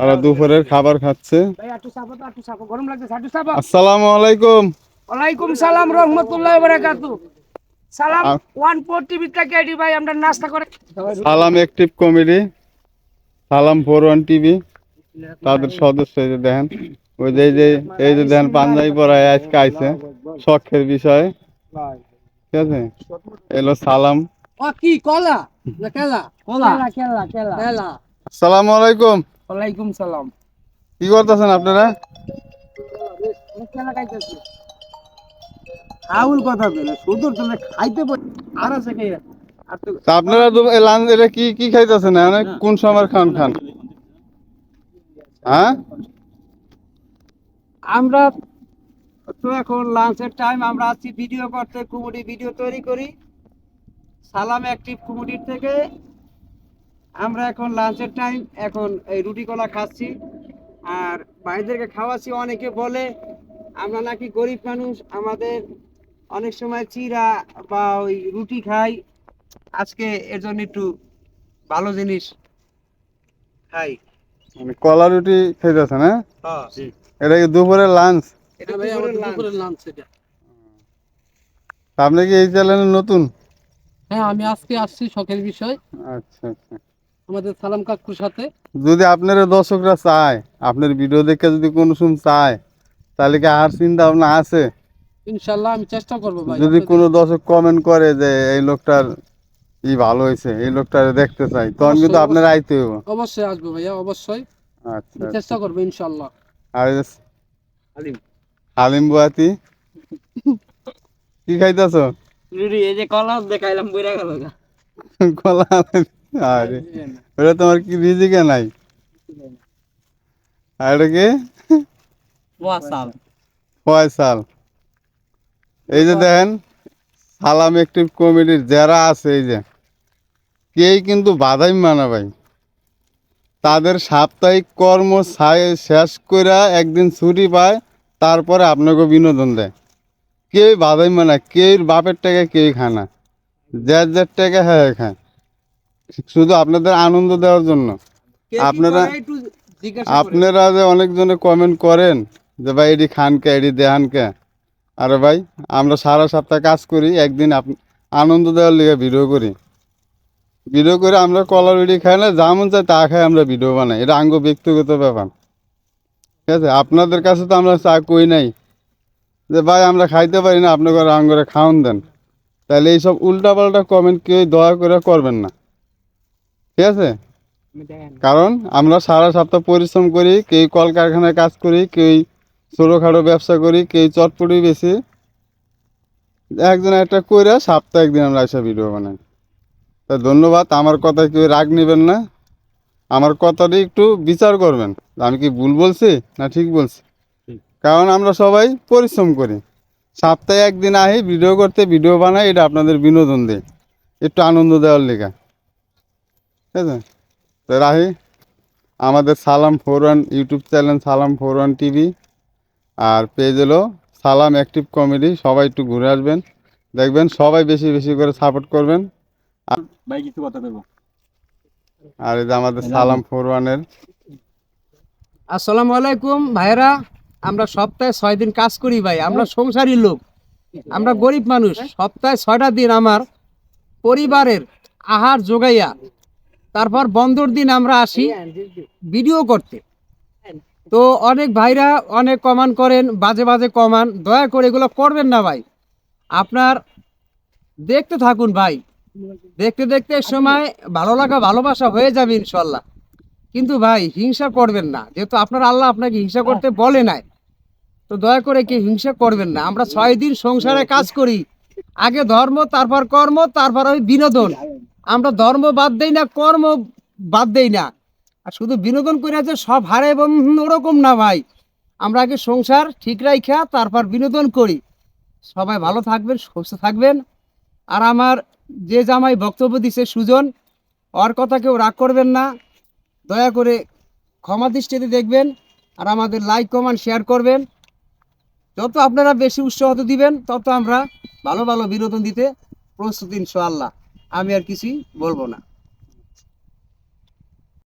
তারা দুপুরের খাবার খাচ্ছে। আসসালামু আলাইকুম। ওয়ালাইকুম সালাম রহমতুল্লাহ বারাকাতু সালাম আ- ওয়ান ফোর টিভি থেকে এডি ভাই আমরা নাস্তা করে Salam active comedy. Salam four one TV. তাদের সদস্য এই যে দেখেন ওই যে এই যে এই যে দেখেন পাঞ্জাবি পরায় আজকে আইছে। শখের বিষয়। ঠিক আছে? এলো সালাম। ও কি কলা? না কেলা? কলা? কেলা কেলা কেলা। আসসালামু আলাইকুম। ওয়ালাইকুম সালাম। কি করতেছেন আপনারা? কেলা কথা বলে সুদূর তুমি খাইতে আর আছে কে? আর তো তা আপনারা তো লাঞ্চ এটা কি কি খাইতেছেন? মানে কোন সময় খান খান? হ্যাঁ? আমরা তো এখন লাঞ্চের টাইম আমরা আছি ভিডিও করতে কুমুডি ভিডিও তৈরি করি। সালাম অ্যাক্টিভ কুমুডির থেকে। আমরা এখন লাঞ্চের টাইম এখন এই রুটি কলা খাচ্ছি। আর ভাইদেরকে খাওয়াচ্ছি অনেকে বলে আমরা নাকি গরিব মানুষ আমাদের অনেক সময় চিরা বা ওই রুটি খাই। আজকে এর জন্য একটু ভালো জিনিস খাই। মানে কলা রুটি খাইতেছেন না হ্যাঁ। এটা কি দুপুরের লাঞ্চ এটা ভাই দুপুরের লাঞ্চ এটা। আপনি কি এই চ্যানেলে নতুন? হ্যাঁ আমি আজকে আসছি শখের বিষয়। আচ্ছা আচ্ছা। আমাদের সালাম কাকুর সাথে। যদি আপনার দর্শকরা চায় আপনার ভিডিও দেখে যদি কোনো শুন চায় তাহলে কি আর চিন্তা ভাবনা আছে? ইনশাল্লাহ আমি চেষ্টা করব ভাই যদি কোনো দর্শক কমেন্ট করে যে এই লোকটার ই ভালো হয়েছে এই লোকটার দেখতে চাই তখন কিন্তু অবশ্যই, আপনার আইতে হবে। অবশ্যই আসব ভাইয়া অবশ্যই। আচ্ছা চেষ্টা করব ইনশাল্লাহ আর হালিম। হালিম বুয়াতি কি খাইতেছ? রুটি এই যে কলা দেখাইলাম বইরা গেল কলা আরে ওটা তোমার কি রিজিকে নাই? আর এটা কি? ওয়াসাল ফয়সাল। এই যে দেখেন সালাম একটিভ কমিটির যারা আছে এই যে কেই কিন্তু বাধাই মানা ভাই। তাদের সাপ্তাহিক কর্ম শেষ করে একদিন ছুটি পায় তারপরে আপনাকে বিনোদন দেয়। কেউ বাধাই মানা কেউ বাপের টাকা কেউ খায় না। যার যার টাকা হ্যাঁ খায়। শুধু আপনাদের আনন্দ দেওয়ার জন্য। আপনারা- আপনারা যে অনেকজনে কমেন্ট করেন যে ভাই এটি খান কে এটি দেহান কে আরে ভাই আমরা সারা সপ্তাহ কাজ করি একদিন আনন্দ দেওয়ার লিগে ভিডিও করি। ভিডিও করে আমরা কলার রুটি খাই না যেমন চাই তা খাই আমরা ভিডিও বানাই। এটা আঙ্গ ব্যক্তিগত ব্যাপার। ঠিক আছে? আপনাদের কাছে তো আমরা চা কই নাই। যে ভাই আমরা খাইতে পারি না আপনার ঘরে আঙ্গরে খাওয়ান দেন। তাহলে এইসব উল্টাপাল্টা কমেন্ট কেউ দয়া করে করবেন না। ঠিক আছে? কারণ আমরা সারা সপ্তাহ পরিশ্রম করি কেউ কলকারখানায় কাজ করি কেউ ছোটোখাটো ব্যবসা করি কেউ চটপটি বেশি একজন একটা করে সপ্তাহে একদিন আমরা এসে ভিডিও বানাই। তা ধন্যবাদ আমার কথায় কেউ রাগ নেবেন না। আমার কথাটি একটু বিচার করবেন আমি কি ভুল বলছি না ঠিক বলছি? কারণ আমরা সবাই পরিশ্রম করি। সপ্তাহে একদিন আহি ভিডিও করতে ভিডিও বানাই এটা আপনাদের বিনোদন দিই একটু আনন্দ দেওয়ার লেখা ঠিক আছে? তো রাহি আমাদের Salam four one YouTube channel Salam four one TV আর পেজ হলো সালাম অ্যাক্টিভ কমেডি। সবাই একটু ঘুরে আসবেন দেখবেন সবাই বেশি বেশি করে সাপোর্ট করবেন। ভাই কিছু কথা বলব? আর এই যে আমাদের সালাম ফোর ওয়ানের আসসালামু আলাইকুম ভাইরা আমরা সপ্তাহে ছয় দিন কাজ করি ভাই আমরা সংসারী লোক আমরা গরিব মানুষ। সপ্তাহে ছয়টা দিন আমার পরিবারের আহার যোগাইয়া তারপর বন্ধর দিন আমরা আসি ভিডিও করতে। তো অনেক ভাইরা অনেক কমান করেন, বাজে বাজে কমান দয়া করে এগুলো করবেন না ভাই। আপনার দেখতে থাকুন ভাই। দেখতে দেখতে সময় ভালো লাগা, ভালোবাসা হয়ে যাবে ইনশাল্লাহ। কিন্তু ভাই হিংসা করবেন না, যেহেতু আপনার আল্লাহ আপনাকে হিংসা করতে বলে নাই। তো দয়া করে কি হিংসা করবেন না। আমরা ছয় দিন সংসারে কাজ করি। আগে ধর্ম, তারপর কর্ম, তারপর ওই বিনোদন। আমরা ধর্ম বাদ দেই না, কর্ম বাদ দেই না। আর শুধু বিনোদন করে যে সব হারে এবং ওরকম না ভাই। আমরা আগে সংসার ঠিক রাইখা, তারপর বিনোদন করি। সবাই ভালো থাকবেন, সুস্থ থাকবেন। আর আমার যে জামাই বক্তব্য দিছে সুজন, ওর কথা কেউ রাগ করবেন না। দয়া করে ক্ষমা দৃষ্টিতে দেখবেন আর আমাদের লাইক কমেন্ট শেয়ার করবেন। যত আপনারা বেশি উৎসাহ দিবেন, তত আমরা ভালো ভালো বিনোদন দিতে প্রস্তুত ইনশাআল্লাহ। আমি আর কিছুই বলব না।